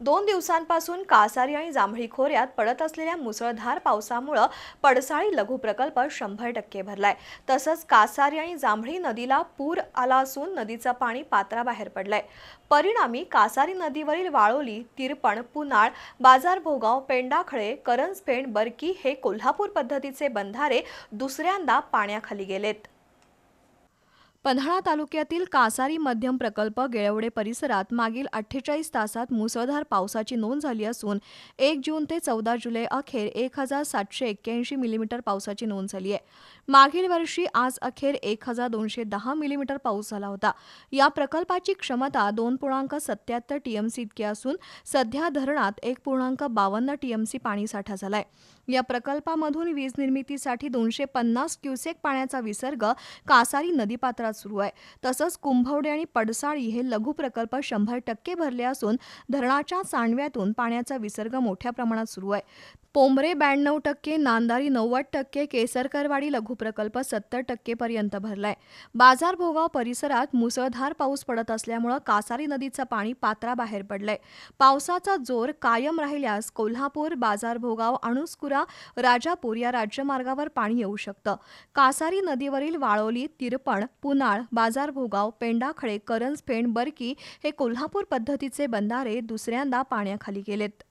दोन दिवसांपासून कासारी आणि जांभळी खोऱ्यात पडत असलेल्या मुसळधार पावसामुळं पडसाळी लघु प्रकल्प शंभर टक्के भरलाय. तसंच कासारी आणि जांभळी नदीला पूर आला असून नदीचं पाणी पात्राबाहेर पडलंय. परिणामी कासारी नदीवरील वाळोली तिरपण पुनाळ बाजार भोगाव पेंडाखळे करंजपेंड बरकी हे कोल्हापूर पद्धतीचे बंधारे दुसऱ्यांदा पाण्याखाली गेलेत. पन्हाळा तालुक्यातील कासारी मध्यम प्रकल्प गेळवडे परिसरात मागील अठ्ठेचाळीस तासात मुसळधार पावसाची नोंद झाली असून एक जून ते चौदा जुलै अखेर एक हजार सातशे एक्क्याऐंशी मिलीमीटर पावसाची नोंद झाली आहे. मागील वर्षी आज अखेर एक हजार दोनशे दहा मिलीमीटर पाऊस झाला होता. या प्रकल्पाची क्षमता दोन पूर्णांक सत्याहत्तर टीएमसी इतकी असून सध्या धरणात एक पूर्णांक बावन्न टीएमसी पाणीसाठा झालाय. या प्रकल्पामधून वीज निर्मितीसाठी दोनशे पन्नास क्युसेक पाण्याचा विसर्ग कासारी नदीपात्रात सुरू आहे. तसंच कुंभवडे आणि पडसाळी हे लघु प्रकल्प शंभर टक्के भरले असून धरणाच्या सांडव्यातून पाण्याचा विसर्ग मोठ्या प्रमाणात सुरू आहे. पोंबरे ब्याण्णव टक्के नांदारी नव्वद टक्के केसरकरवाडी लघुप्रकल्प सत्तर टक्केपर्यंत भरलाय. बाजार भोगाव परिसरात मुसळधार पाऊस पडत असल्यामुळं कासारी नदीचं पाणी पात्राबाहेर पडलंय. पावसाचा जोर कायम राहिल्यास कोल्हापूर बाजार भोगाव अणुस्कुरा राजापूर या राज्यमार्गावर पाणी येऊ शकतं. कासारी नदीवरील वाळोली तिरपण पुनाळ बाजार भोगाव पेंडाखळे करंजफेण बरकी हे कोल्हापूर पद्धतीचे बंधारे दुसऱ्यांदा पाण्याखाली गेलेत.